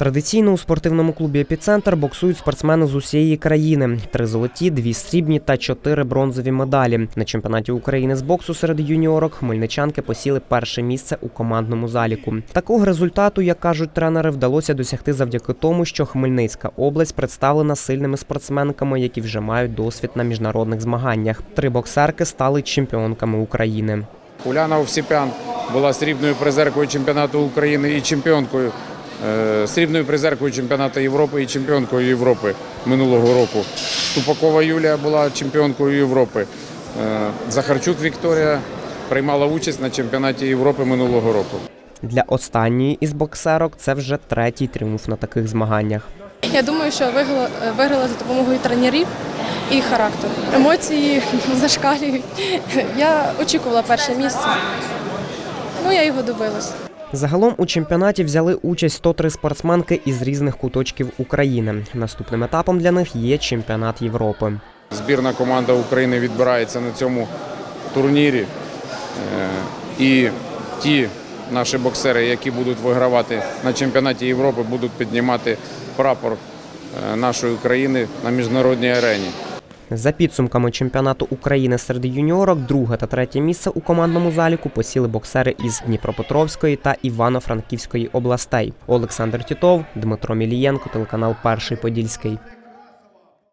Традиційно у спортивному клубі Епіцентр боксують спортсмени з усієї країни: три золоті, дві срібні та чотири бронзові медалі. На чемпіонаті України з боксу серед юніорок хмельничанки посіли перше місце у командному заліку. Такого результату, як кажуть тренери, вдалося досягти завдяки тому, що Хмельницька область представлена сильними спортсменками, які вже мають досвід на міжнародних змаганнях. Три боксерки стали чемпіонками України. Уляна Овсіпян була срібною призеркою чемпіонату України і чемпіонкою, срібною призеркою чемпіонату Європи і чемпіонкою Європи минулого року. Ступакова Юлія була чемпіонкою Європи. Е, Захарчук Вікторія приймала участь на чемпіонаті Європи минулого року. Для останньої із боксерок це вже третій тріумф на таких змаганнях. Я думаю, що виграла, виграла за допомогою тренерів і характеру. Емоції зашкалюють. Я очікувала перше місце. Ну, я його добилася. Загалом у чемпіонаті взяли участь 103 спортсменки із різних куточків України. Наступним етапом для них є чемпіонат Європи. Збірна команда України відбирається на цьому турнірі. Е, І ті наші боксери, які будуть вигравати на чемпіонаті Європи, будуть піднімати прапор е, нашої країни на міжнародній арені. За підсумками чемпіонату України серед юніорок, друге та третє місце у командному заліку посіли боксери із Дніпропетровської та Івано-Франківської областей. Олександр Тітов, Дмитро Мілієнко, телеканал Перший Подільський.